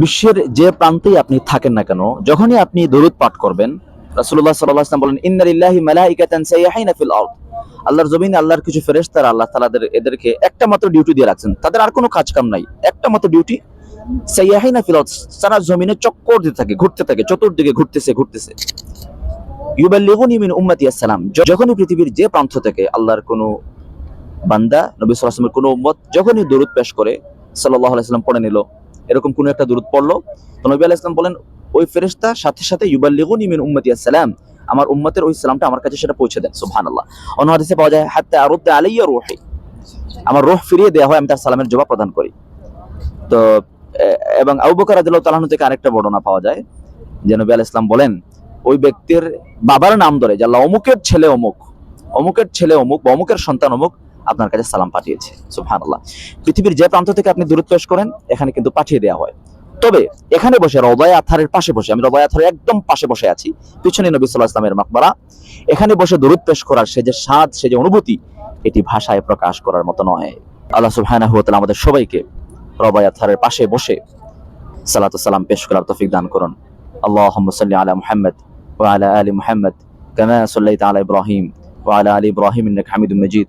বিশ্বের যে প্রান্তেই আপনি থাকেন না কেন, যখনই আপনি দরুদ পাঠ করবেন, রাসূলুল্লাহ সাল্লাল্লাহু আলাইহি ওয়াসাল্লাম বলেন ইন্নালিল্লাহি মালাইকাতান সাইয়াহিনা ফিল আরদ। আল্লাহর জমিনে আল্লাহর কিছু ফেরেশতারা আল্লাহ তাআলাদের এদেরকে একটা মাত্র ডিউটি দিয়ে রাখছেন। তাদের আর কোনো কাজ কাম নাই। একটা মাত্র ডিউটি সাইয়াহিনা ফিল আরদ। সারা জমিনে চক্কর দিতে থাকে, ঘুরতে থাকে, চতুর্দিকে ঘুরতেছে ঘুরতেছে। ইউবাল্লিগুনি মিন উম্মতি আসসালাম। যখনই পৃথিবীর যে প্রান্ত থেকে আল্লাহর কোনো বান্দা, নবী সাল্লাল্লাহু আলাইহি ওয়াসাল্লামের কোনো উম্মত যখনই দরুদ পেশ করে, সাল্লাল্লাহু আলাইহি ওয়াসাল্লাম পড়ে নিল এরকম কোনো একটা দরুদ পড়ল। তো নবী আলাইহিস সালাম বলেন, ওই ফেরেশতা সাথে সাথে ইউবাল্লিগুনি মিন উম্মতি আসসালাম, আমার উম্মতের ওই সালামটা আমার কাছে সেটা পৌঁছে দেন। সুবহানাল্লাহ। অন্য হাদিসে পাওয়া যায়, হাত্তা আরুদ্দা আলাইয়া রূহি, আমার রূহ ফিরিয়ে দেওয়া হয়, আমি তার সালামের জবাব প্রদান করি। তো এবং আবু বকর রাদিয়াল্লাহু তাআলা আনহু থেকে আরেকটা বর্ণনা পাওয়া যায়, যে নবী আলাইহিস সালাম বলেন, ওই ব্যক্তির বাবার নাম ধরে যে আল্লাহ অমুকের ছেলে অমুক, অমুকের ছেলে অমুক বা অমুকের সন্তান অমুক আপনার কাছে সালাম পাঠিয়েছে, সুবহানাল্লাহ। পৃথিবীর যে প্রান্ত থেকে আপনি দূরত্ব পেশ করেন, এখানে কিন্তু পাঠিয়ে দেওয়া হয়। তবে এখানে বসে রবায় আথারের পাশে বসে, আমি রবায় আথারের একদম পাশে বসে আছি, পিছনে নবী সাল্লাহ ইসলামের মাকবারা। এখানে বসে দূরত পেশ করার সে যে স্বাদ, সে যে অনুভূতি, এটি ভাষায় প্রকাশ করার মতো নয়। আল্লাহ সুবহানাহু ওয়া আমাদের সবাইকে রবায় আথারের পাশে বসে সালাতু সালাম পেশ করার তৌফিক দান করুন। আল্লাহুম্মা সাল্লি আলা মুহাম্মদ ওয়া আলা আলি মুহাম্মদ, কামা সাল্লাইতা আলা ইব্রাহিম ওয়া আলা আলি ইব্রাহিম ইন্নাকা হামিদুম মাজিদ।